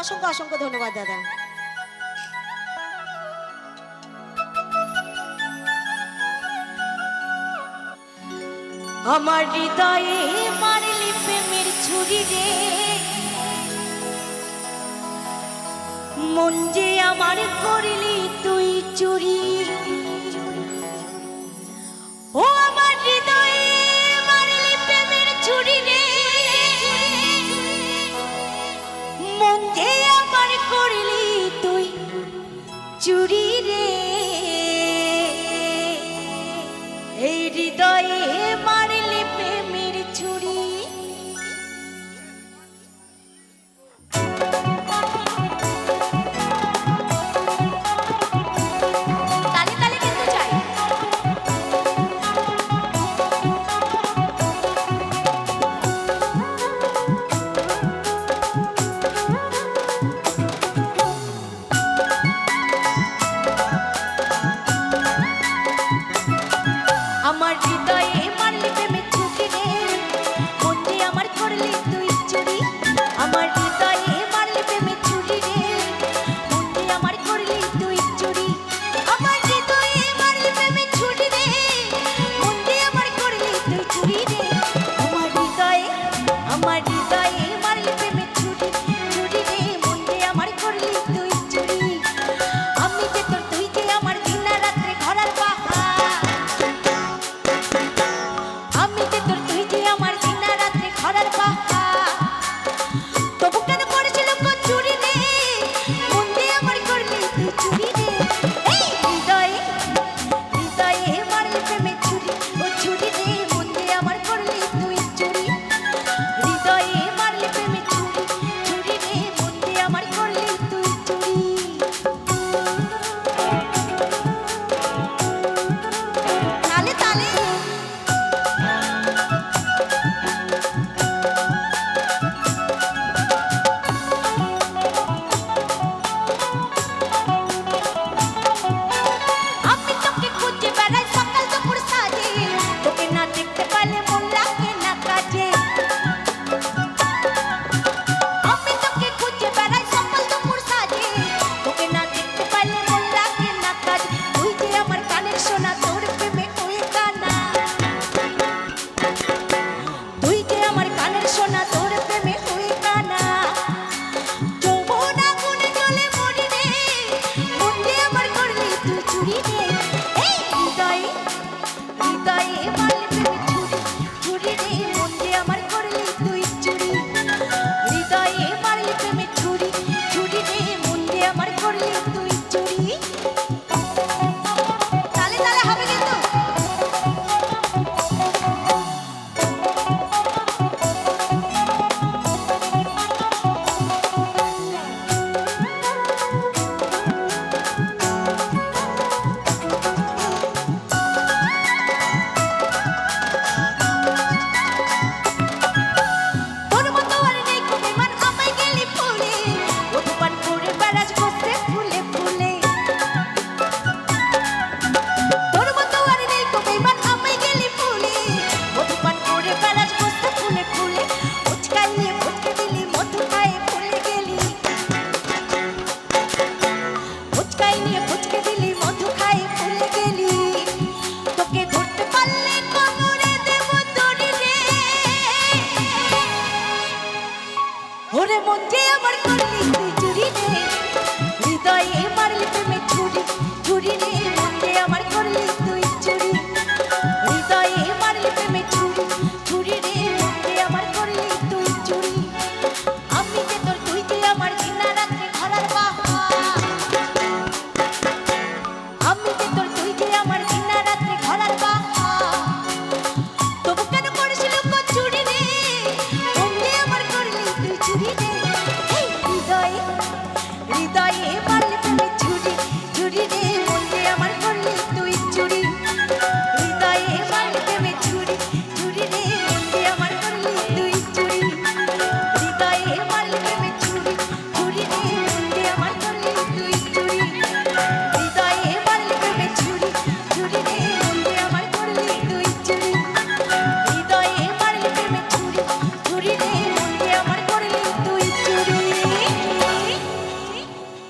অসংখ্য অসংখ্য ধন্যবাদ, দাদা। আমার হৃদয়ে মারলি প্রেমের ছুরি রে। মন যে আমার করলি তুই চুরি চুরি রে। হৃদয়ে হৃদয়ে হৃদয়ে Amore, mon Dieu,